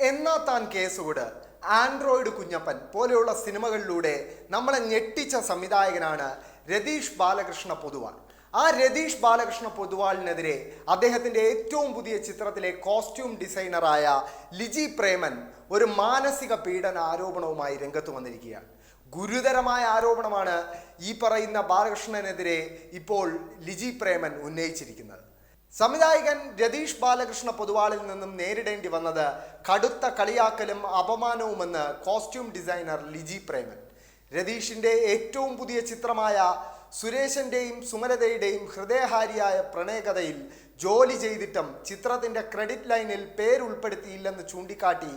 എന്നാ താൻ കേസുകൂട്? ആൻഡ്രോയിഡ് കുഞ്ഞപ്പൻ പോലെയുള്ള സിനിമകളിലൂടെ നമ്മളെ ഞെട്ടിച്ച സംവിധായകനാണ് രതീഷ് ബാലകൃഷ്ണ പൊതുവാൾ. ആ രതീഷ് ബാലകൃഷ്ണ പൊതുവാളിനെതിരെ അദ്ദേഹത്തിന്റെ ഏറ്റവും പുതിയ ചിത്രത്തിലെ കോസ്റ്റ്യൂം ഡിസൈനറായ ലിജി പ്രേമൻ ഒരു മാനസിക പീഡന ആരോപണവുമായി രംഗത്ത് വന്നിരിക്കുകയാണ്. ഗുരുതരമായ ആരോപണമാണ് ഈ പറയുന്ന ബാലകൃഷ്ണനെതിരെ ഇപ്പോൾ ലിജി പ്രേമൻ ഉന്നയിച്ചിരിക്കുന്നത്. സംവിധായകൻ രതീഷ് ബാലകൃഷ്ണ പൊതുവാളിൽ നിന്നും നേരിടേണ്ടി വന്നത് കടുത്ത കളിയാക്കലും അപമാനവുമെന്ന് കോസ്റ്റ്യൂം ഡിസൈനർ ലിജി പ്രേമൻ. രതീഷിന്റെ ഏറ്റവും പുതിയ ചിത്രമായ സുരേഷന്റെയും സുമലതയുടെയും ഹൃദയഹാരിയായ പ്രണയകഥയിൽ ജോലി ചെയ്തിട്ടും ചിത്രത്തിന്റെ ക്രെഡിറ്റ് ലൈനിൽ പേരുൾപ്പെടുത്തിയില്ലെന്ന് ചൂണ്ടിക്കാട്ടി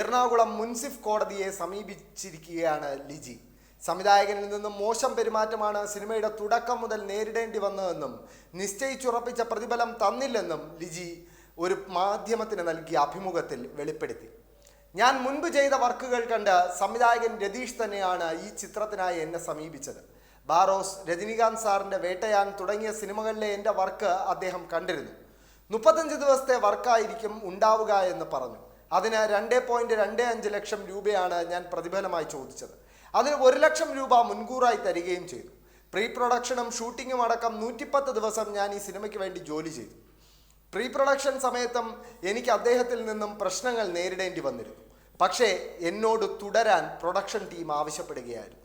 എറണാകുളം മുൻസിഫ് കോടതിയെ സമീപിച്ചിരിക്കുകയാണ് ലിജി. സംവിധായകനിൽ നിന്നും മോശം പെരുമാറ്റമാണ് സിനിമയുടെ തുടക്കം മുതൽ നേരിടേണ്ടി വന്നതെന്നും നിശ്ചയിച്ചുറപ്പിച്ച പ്രതിഫലം തന്നില്ലെന്നും ലിജി ഒരു മാധ്യമത്തിന് നൽകിയ അഭിമുഖത്തിൽ വെളിപ്പെടുത്തി. ഞാൻ മുൻപ് ചെയ്ത വർക്കുകൾ കണ്ട് സംവിധായകൻ രതീഷ് തന്നെയാണ് ഈ ചിത്രത്തിനായി എന്നെ സമീപിച്ചത്. ബാറോസ് രജനീകാന്ത് സാറിന്റെ വേട്ടയാൻ തുടങ്ങിയ സിനിമകളിലെ എന്റെ വർക്ക് അദ്ദേഹം കണ്ടിരുന്നു. മുപ്പത്തഞ്ച് ദിവസത്തെ വർക്കായിരിക്കും ഉണ്ടാവുക എന്ന് പറഞ്ഞു. അതിന് രണ്ട് പോയിന്റ് രണ്ട് അഞ്ച് ലക്ഷം രൂപയാണ് ഞാൻ പ്രതിഫലമായി ചോദിച്ചത്. അതിന് ഒരു ലക്ഷം രൂപ മുൻകൂറായി തരികയും ചെയ്തു. പ്രീ പ്രൊഡക്ഷനും ഷൂട്ടിങ്ങും അടക്കം നൂറ്റിപ്പത്ത് ദിവസം ഞാൻ ഈ സിനിമയ്ക്ക് വേണ്ടി ജോലി ചെയ്തു. പ്രീ പ്രൊഡക്ഷൻ സമയത്തും എനിക്ക് അദ്ദേഹത്തിൽ നിന്നും പ്രശ്നങ്ങൾ നേരിടേണ്ടി വന്നിരുന്നു. പക്ഷേ എന്നോട് തുടരാൻ പ്രൊഡക്ഷൻ ടീം ആവശ്യപ്പെടുകയായിരുന്നു.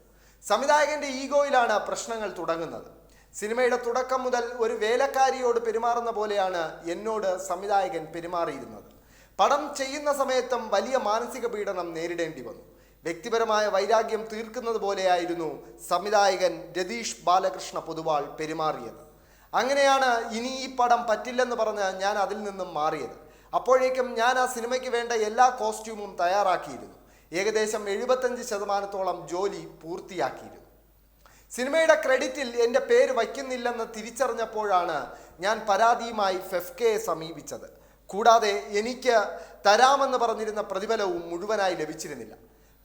സംവിധായകന്റെ ഈഗോയിലാണ് പ്രശ്നങ്ങൾ തുടങ്ങുന്നത്. സിനിമയുടെ തുടക്കം മുതൽ ഒരു വേലക്കാരിയോട് പെരുമാറുന്ന പോലെയാണ് എന്നോട് സംവിധായകൻ പെരുമാറിയിരുന്നത്. പടം ചെയ്യുന്ന സമയത്തും വലിയ മാനസിക പീഡനം നേരിടേണ്ടി വന്നു. വ്യക്തിപരമായ വൈരാഗ്യം തീർക്കുന്നത് പോലെയായിരുന്നു സംവിധായകൻ രതീഷ് ബാലകൃഷ്ണ പൊതുവാൾ പെരുമാറിയത്. അങ്ങനെയാണ് ഇനി ഈ പടം പറ്റില്ലെന്ന് പറഞ്ഞ് ഞാൻ അതിൽ നിന്നും മാറിയത്. അപ്പോഴേക്കും ഞാൻ ആ സിനിമയ്ക്ക് വേണ്ട എല്ലാ കോസ്റ്റ്യൂമും തയ്യാറാക്കിയിരുന്നു. ഏകദേശം എഴുപത്തഞ്ച് ശതമാനത്തോളം ജോലി പൂർത്തിയാക്കിയിരുന്നു. സിനിമയുടെ ക്രെഡിറ്റിൽ എന്റെ പേര് വയ്ക്കുന്നില്ലെന്ന് തിരിച്ചറിഞ്ഞപ്പോഴാണ് ഞാൻ പരാതിയുമായി ഫെഫ്കയെ സമീപിച്ചത്. കൂടാതെ എനിക്ക് തരാമെന്ന് പറഞ്ഞിരുന്ന പ്രതിഫലവും മുഴുവനായി ലഭിച്ചിരുന്നില്ല.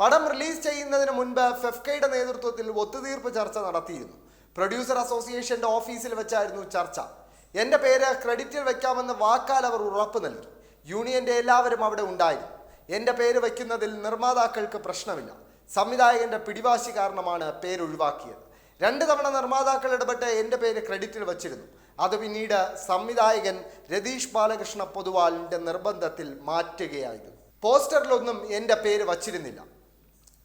പടം റിലീസ് ചെയ്യുന്നതിന് മുൻപ് ഫെഫ്കയുടെ നേതൃത്വത്തിൽ ഒത്തുതീർപ്പ് ചർച്ച നടത്തിയിരുന്നു. പ്രൊഡ്യൂസർ അസോസിയേഷന്റെ ഓഫീസിൽ വെച്ചായിരുന്നു ചർച്ച. എന്റെ പേര് ക്രെഡിറ്റിൽ വെക്കാമെന്ന് വാക്കാൽ അവർ ഉറപ്പ് നൽകി. യൂണിയന്റെ എല്ലാവരും അവിടെ ഉണ്ടായിരുന്നു. എന്റെ പേര് വയ്ക്കുന്നതിൽ നിർമ്മാതാക്കൾക്ക് പ്രശ്നമില്ല. സംവിധായകന്റെ പിടിവാശി കാരണമാണ് പേര് ഒഴിവാക്കിയത് രണ്ട് തവണ നിർമ്മാതാക്കൾ ഇടപെട്ട് എന്റെ പേര് ക്രെഡിറ്റിൽ വച്ചിരുന്നു. അത് പിന്നീട് സംവിധായകൻ രതീഷ് ബാലകൃഷ്ണ പൊതുവാളിന്റെ നിർബന്ധത്തിൽ മാറ്റുകയായിരുന്നു. പോസ്റ്ററിലൊന്നും എന്റെ പേര് വച്ചിരുന്നില്ല.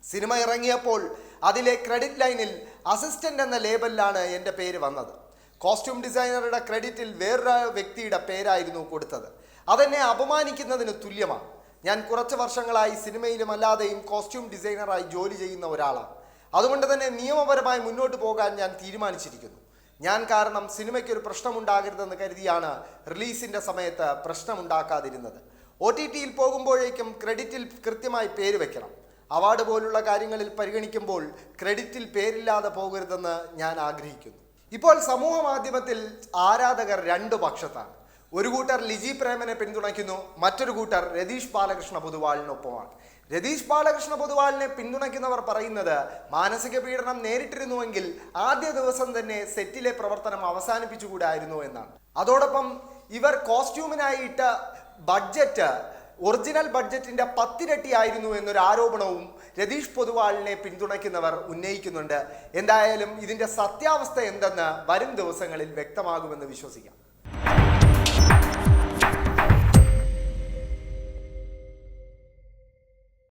സിനിമ ഇറങ്ങിയപ്പോൾ അതിലെ ക്രെഡിറ്റ് ലൈനിൽ അസിസ്റ്റന്റ് എന്ന ലേബലിലാണ് എന്റെ പേര് വന്നത്. കോസ്റ്റ്യൂം ഡിസൈനറുടെ ക്രെഡിറ്റിൽ വേറൊരു വ്യക്തിയുടെ പേരായിരുന്നു കൊടുത്തത്. അതെന്നെ അപമാനിക്കുന്നതിന് തുല്യമാണ്. ഞാൻ കുറച്ച് വർഷങ്ങളായി സിനിമയിലും അല്ലാതെയും കോസ്റ്റ്യൂം ഡിസൈനറായി ജോലി ചെയ്യുന്ന ഒരാളാണ്. അതുകൊണ്ട് തന്നെ നിയമപരമായി മുന്നോട്ട് പോകാൻ ഞാൻ തീരുമാനിച്ചിരിക്കുന്നു. ഞാൻ കാരണം സിനിമയ്ക്ക് ഒരു പ്രശ്നമുണ്ടാകരുതെന്ന് കരുതിയാണ് റിലീസിന്റെ സമയത്ത് പ്രശ്നമുണ്ടാക്കാതിരുന്നത്. ഒ ടി ടിയിൽ പോകുമ്പോഴേക്കും ക്രെഡിറ്റിൽ കൃത്യമായി പേര് വെക്കണം. അവാർഡ് പോലുള്ള കാര്യങ്ങളിൽ പരിഗണിക്കുമ്പോൾ ക്രെഡിറ്റിൽ പേരില്ലാതെ പോകരുതെന്ന് ഞാൻ ആഗ്രഹിക്കുന്നു. ഇപ്പോൾ സമൂഹ മാധ്യമത്തിൽ ആരാധകർ രണ്ടു പക്ഷത്താണ്. ഒരു കൂട്ടർ ലിജി പ്രേമനെ പിന്തുണയ്ക്കുന്നു മറ്റൊരു കൂട്ടർ രതീഷ് ബാലകൃഷ്ണ പൊതുവാളിനൊപ്പമാണ്. രതീഷ് ബാലകൃഷ്ണ പൊതുവാളിനെ പിന്തുണയ്ക്കുന്നവർ പറയുന്നത് മാനസിക പീഡനം നേരിട്ടിരുന്നുവെങ്കിൽ ആദ്യ ദിവസം തന്നെ സെറ്റിലെ പ്രവർത്തനം അവസാനിപ്പിച്ചുകൂടായിരുന്നു എന്നാണ്. അതോടൊപ്പം ഇവർ കോസ്റ്റ്യൂമിനായിട്ട് ബഡ്ജറ്റ് ഒറിജിനൽ ബഡ്ജറ്റിന്റെ പത്തിരട്ടി ആയിരുന്നു എന്നൊരു ആരോപണവും രതീഷ് പൊതുവാളിനെ പിന്തുണയ്ക്കുന്നവർ ഉന്നയിക്കുന്നുണ്ട്. എന്തായാലും ഇതിന്റെ സത്യാവസ്ഥ എന്തെന്ന് വരും ദിവസങ്ങളിൽ വ്യക്തമാകുമെന്ന് വിശ്വസിക്കാം.